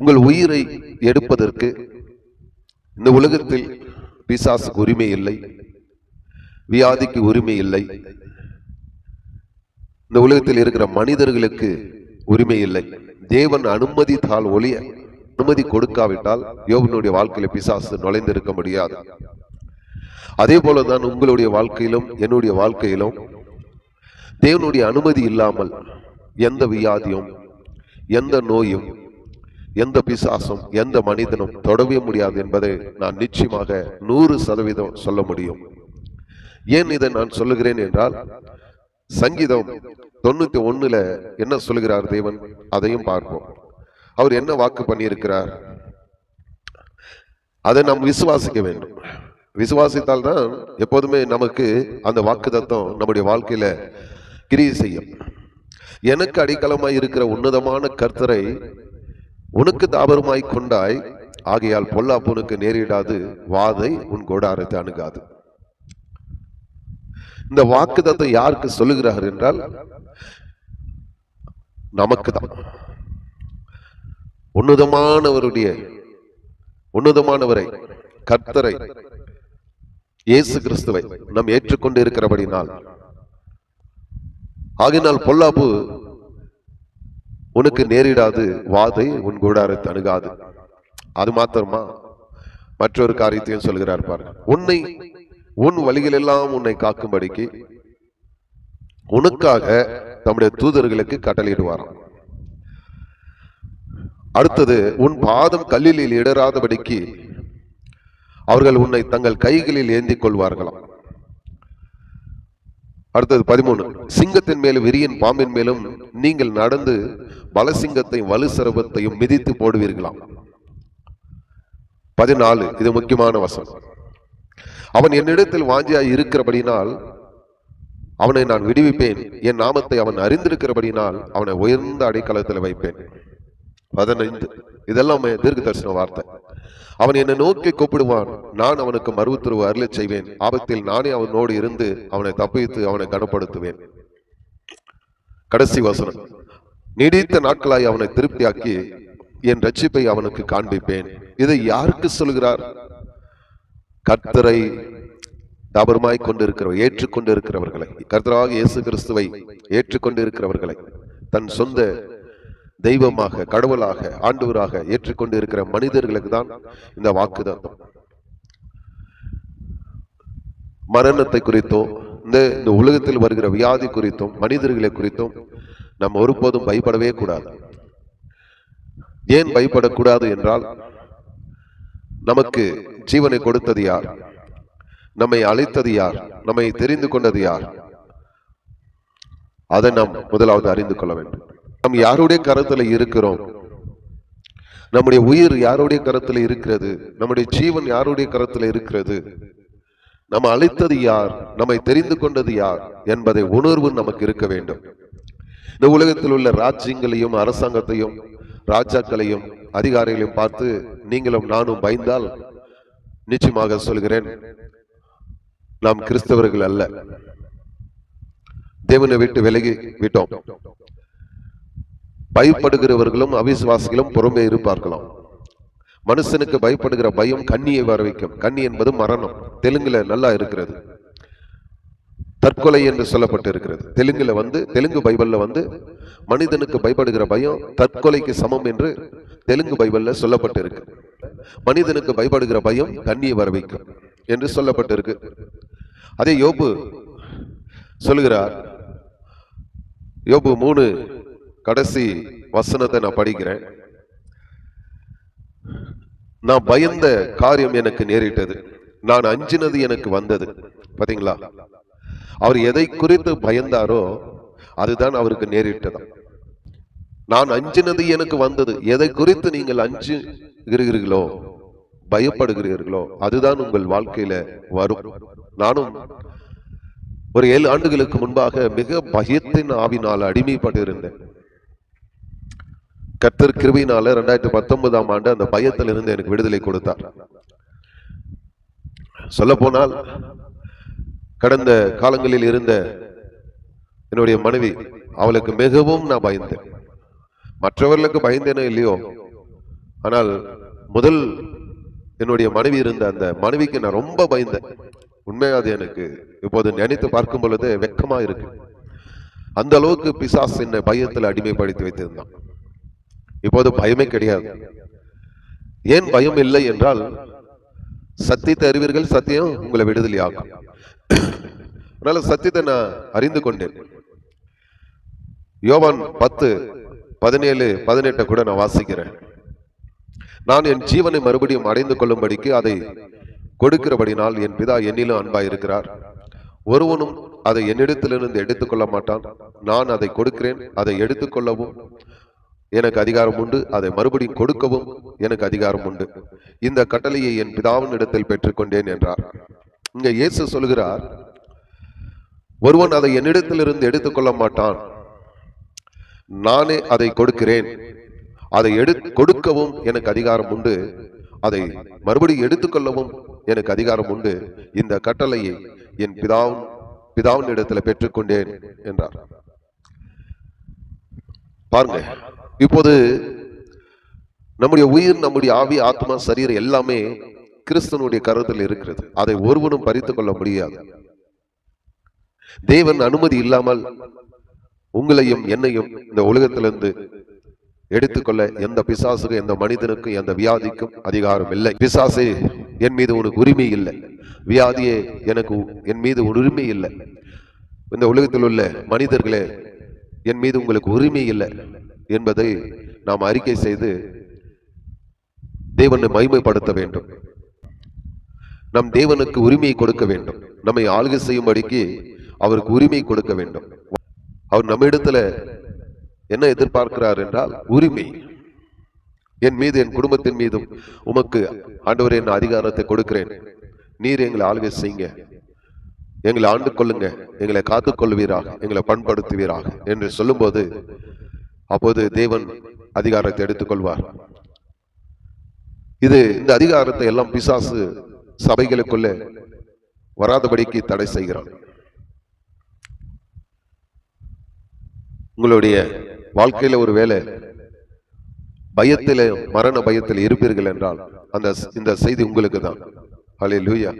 உங்கள் உயிரை எடுப்பதற்கு இந்த உலகத்தில் பிசாசுக்கு உரிமை இல்லை. வியாதிக்கு உரிமை இல்லை. இந்த உலகத்தில் இருக்கிற மனிதர்களுக்கு உரிமை இல்லை. தேவன் அனுமதித்தால் ஒளிய அனுமதி கொடுக்காவிட்டால் யோகனுடைய வாழ்க்கையில பிசாசு நுழைந்திருக்க முடியாது. அதே போலதான் உங்களுடைய வாழ்க்கையிலும் என்னுடைய வாழ்க்கையிலும் தேவனுடைய அனுமதி இல்லாமல் எந்த வியாதியும் எந்த நோயும் எந்த பிசாசும் எந்த மனிதனும் தொடவே முடியாது என்பதை நான் நிச்சயமாக நூறு சதவீதம் சொல்ல முடியும். ஏன் இதை நான் சொல்லுகிறேன் என்றால் சங்கீதம் தொண்ணூத்தி ஒண்ணுல என்ன சொல்லுகிறார் தேவன்? அதையும் பார்ப்போம். அவர் என்ன வாக்கு பண்ணியிருக்கிறார்? அதை நாம் விசுவாசிக்க வேண்டும். விசுவாசித்தால் தான் எப்போதுமே நமக்கு அந்த வாக்கு தத்துவம் நம்முடைய வாழ்க்கையில கிரியை செய்யும். எனக்கு அடிக்கலமாய் இருக்கிற உன்னதமான கர்த்தரை உனக்கு தாபருமாய் கொண்டாய். ஆகையால் பொல்லாப்புனுக்கு நேரிடாது. வாதை உன் கோடாரத்தை அணுகாது. இந்த வாக்குதத்தை யாருக்கு சொல்லுகிறார் என்றால் நமக்கு தான். உன்னதமானவருடைய உன்னதமானவரை கர்த்தரை இயேசு கிறிஸ்துவை நாம் ஏற்றுக்கொண்டு இருக்கிறபடினால் ஆகினால் பொல்லாப்பு உனக்கு நேரிடாது வாதை உன் கூடாரத்தை அணுகாது. அது மாத்திரமா? மற்றொரு காரியத்தையும் சொல்கிறார் பாருங்க. உன்னை உன் வழிகள் எல்லாம் உன்னை காக்கும்படிக்கு உனக்காக தம்முடைய தூதர்களுக்கு கட்டளையிடுவாராம். அடுத்தது உன் பாதம் கல்லில் இடராதபடிக்கு அவர்கள் உன்னை தங்கள் கைகளில் ஏந்தி கொள்வார்களாம். அடுத்தது பதிமூணு சிங்கத்தின் மேலும் விரியன் பாம்பின் மேலும் நீங்கள் நடந்து பலசிங்கத்தையும் வலு சிரபத்தையும் மிதித்து போடுவீர்களாம். பதினாலு இது முக்கியமான வசனம். அவன் என்னிடத்தில் வாஞ்சியாய் இருக்கிறபடினால் அவனை நான் விடுவிப்பேன். என் நாமத்தை அவன் அறிந்திருக்கிறபடினால் அவனை உயர்ந்த அடைக்கலத்தில் வைப்பேன். பதினைந்து இதெல்லாம் தீர்க்க தரிசன வார்த்தை. அவன் என்னை நோக்கி கூப்பிடுவான். நான் அவனுக்கு மறுவுத்துருவு அருளச் செய்வேன். ஆபத்தில் நானே அவனோடு இருந்து அவனை தப்பித்து அவனை கனப்படுத்துவேன். கடைசி வசனம். நீடித்த நாட்களாய் அவனை திருப்தியாக்கி என் ரட்சிப்பை அவனுக்கு காண்பிப்பேன். இதை யாருக்கு சொல்கிறார்? கர்த்தரை தபருமாய் கொண்டிருக்கிறவர் ஏற்றுக்கொண்டிருக்கிறவர்களை கர்த்தராக இயேசு கிறிஸ்துவை ஏற்றுக்கொண்டிருக்கிறவர்களை தன் சொந்த தெய்வமாக கடவுளாக ஆண்டவராக ஏற்றுக்கொண்டு இருக்கிற மனிதர்களுக்கு தான் இந்த வாக்குதத்தம் மரணத்தை குறித்தும் இந்த இந்த உலகத்தில் வருகிற வியாதி குறித்தும் மனிதர்களை குறித்தும் நாம் ஒருபோதும் பயப்படவே கூடாது. ஏன் பயப்படக்கூடாது என்றால் நமக்கு ஜீவனை கொடுத்தது யார்? நம்மை அழைத்தது யார்? நம்மை தெரிந்து கொண்டது யார்? அதை நாம் முதலாவது அறிந்து கொள்ள வேண்டும். நாம் யாருடைய கருத்துல இருக்கிறோம்? நம்முடைய உயிர் யாருடைய கருத்துல இருக்கிறது? நம்முடைய ஜீவன் யாருடைய கருத்துல இருக்கிறது? நம்ம அழைத்தது யார்? நம்மை தெரிந்து கொண்டது யார்? என்பதை உணர்வு நமக்கு இருக்க வேண்டும். இந்த உலகத்தில் உள்ள ராஜ்யங்களையும் அரசாங்கத்தையும் ராஜாக்களையும் அதிகாரிகளையும் பார்த்து நீங்களும் நானும் பயந்தால் நிச்சயமாக சொல்கிறேன் நாம் கிறிஸ்தவர்கள் அல்ல. தேவனை விட்டு விலகி விட்டோம். பயப்படுகிறவர்களும் அவிசுவாசிகளும் புறம்பே இருப்பார்களாம். மனுஷனுக்கு பயப்படுகிற பயம் கண்ணியை வர வைக்கும். கண்ணி என்பது மரணம். தெலுங்குல நல்லா இருக்கிறது. தற்கொலை என்று சொல்லப்பட்டு இருக்கிறது தெலுங்குல வந்து தெலுங்கு பைபிள்ல வந்து மனிதனுக்கு பயப்படுகிற பயம் தற்கொலைக்கு சமம் என்று தெலுங்கு பைபிள்ல சொல்லப்பட்டு இருக்கு மனிதனுக்கு பயப்படுகிற பயம் கண்ணியை வரவைக்கும் என்று சொல்லப்பட்டு இருக்கு அதே யோபு சொல்லுகிறார் யோபு மூணு கடைசி வசனத்தை நான் படிக்கிறேன். நான் பயந்த காரியம் எனக்கு நேரிட்டது. நான் அஞ்சினது எனக்கு வந்தது. பாத்தீங்களா? அவர் எதை குறித்து பயந்தாரோ அதுதான் அவருக்கு நேரிட்டதாம். நான் அஞ்சினது எனக்கு வந்தது. எதை குறித்து நீங்கள் அஞ்சுகிறீர்களோ பயப்படுகிறீர்களோ அதுதான் உங்கள் வாழ்க்கையில வரும். நானும் ஒரு ஏழு ஆண்டுகளுக்கு முன்பாக மிக பயத்தின் ஆவினால் அடிமைப்பட்டு இருந்தேன் கர்த்தர் கிருபையினால ரெண்டாயிரத்தி பத்தொன்பதாம் ஆண்டு அந்த பயத்திலிருந்து எனக்கு விடுதலை கொடுத்தார். சொல்ல போனால் கடந்த காலங்களில் இருந்த என்னுடைய மனைவி அவளுக்கு மிகவும் நான் பயந்தேன். மற்றவர்களுக்கு பயந்தேனோ இல்லையோ ஆனால் முதல் என்னுடைய மனைவி இருந்த அந்த மனைவிக்கு நான் ரொம்ப பயந்தேன். உண்மையாக அது எனக்கு இப்போது நினைத்து பார்க்கும் பொழுது வெக்கமா இருக்கு. அந்த அளவுக்கு பிசாஸ் என்னை பயத்தில் அடிமைப்படுத்தி வைத்திருந்தான். இப்போது பயமே கிடையாது. ஏன் பயம் இல்லை என்றால் சத்தியத்தை அறிவீர்கள் சத்தியம் உங்களை விடுதலை ஆகும் அதனால சத்தியத்தை நான் அறிந்து கொண்டேன். யோவான் பத்து பதினேழு பதினெட்டை கூட நான் வாசிக்கிறேன். நான் என் ஜீவனை மறுபடியும் அடைந்து கொள்ளும்படிக்கு அதை கொடுக்கிறபடினால் என் பிதா என்னிலும் அன்பாய் இருக்கிறார். ஒருவனும் அதை என்னிடத்திலிருந்து எடுத்துக்கொள்ள மாட்டான். நான் அதை கொடுக்கிறேன் அதை எடுத்துக்கொள்ளவும் எனக்கு அதிகாரம் உண்டு அதை மறுபடியும் கொடுக்கவும் எனக்கு அதிகாரம் உண்டு. இந்த கட்டளையை என் பிதாவின் இடத்தில் பெற்றுக்கொண்டேன் என்றார். இங்க இயேசு சொல்கிறார் ஒருவன் அதை என்னிடத்திலிருந்து எடுத்துக்கொள்ள மாட்டான். நானே அதை கொடுக்கிறேன். அதை எடு கொடுக்கவும் எனக்கு அதிகாரம் உண்டு. அதை மறுபடியும் எடுத்துக்கொள்ளவும் எனக்கு அதிகாரம் உண்டு. இந்த கட்டளையை என் பிதாவும் பிதாவின் இடத்துல பெற்றுக்கொண்டேன் என்றார். பாருங்க இப்போது நம்முடைய உயிர் நம்முடைய ஆவி ஆத்மா சரீரம் எல்லாமே கிறிஸ்தனுடைய கருத்தில் இருக்கிறது. அதை ஒருவனும் பறித்து கொள்ள முடியாது. தேவன் அனுமதி இல்லாமல் உங்களையும் என்னையும் இந்த உலகத்திலிருந்து எடுத்துக்கொள்ள எந்த பிசாசுக்கும் எந்த மனிதனுக்கும் எந்த வியாதிக்கும் அதிகாரம் இல்லை. பிசாசே என் மீது உனக்கு உரிமை இல்லை. வியாதியே எனக்கு என் மீது ஒரு உரிமை இல்லை. இந்த உலகத்தில் உள்ள மனிதர்களே என் மீது உங்களுக்கு உரிமை இல்லை. என்பதை நாம் அறிக்கை செய்து தேவனை மகிமைப்படுத்த வேண்டும். நம் தேவனுக்கு உரிமையை கொடுக்க வேண்டும். நம்மை ஆளுகை செய்யும்படிக்கு அவருக்கு உரிமை கொடுக்க வேண்டும். அவர் நம்ம இடத்துல என்ன எதிர்பார்க்கிறார் என்றால் உரிமை. என் மீது என் குடும்பத்தின் மீதும் உமக்கு ஆண்டவர் என் அதிகாரத்தை கொடுக்கிறேன். நீர் எங்களை ஆளுகை செய்யுங்க. எங்களை ஆண்டு கொள்ளுங்க எங்களை காத்துக்கொள்வீராக எங்களை பண்படுத்துவீராக என்று சொல்லும்போது அப்போது தேவன் அதிகாரத்தை எடுத்துக்கொள்வார். இது இந்த அதிகாரத்தை எல்லாம் பிசாசு சபைகளுக்குள்ள வராதபடிக்கு தடை செய்கிறான். உங்களுடைய வாழ்க்கையில ஒரு வேலை பயத்தில மரண பயத்தில் இருப்பீர்கள் என்றால் அந்த இந்த செய்தி உங்களுக்கு தான் ஹலே லூயா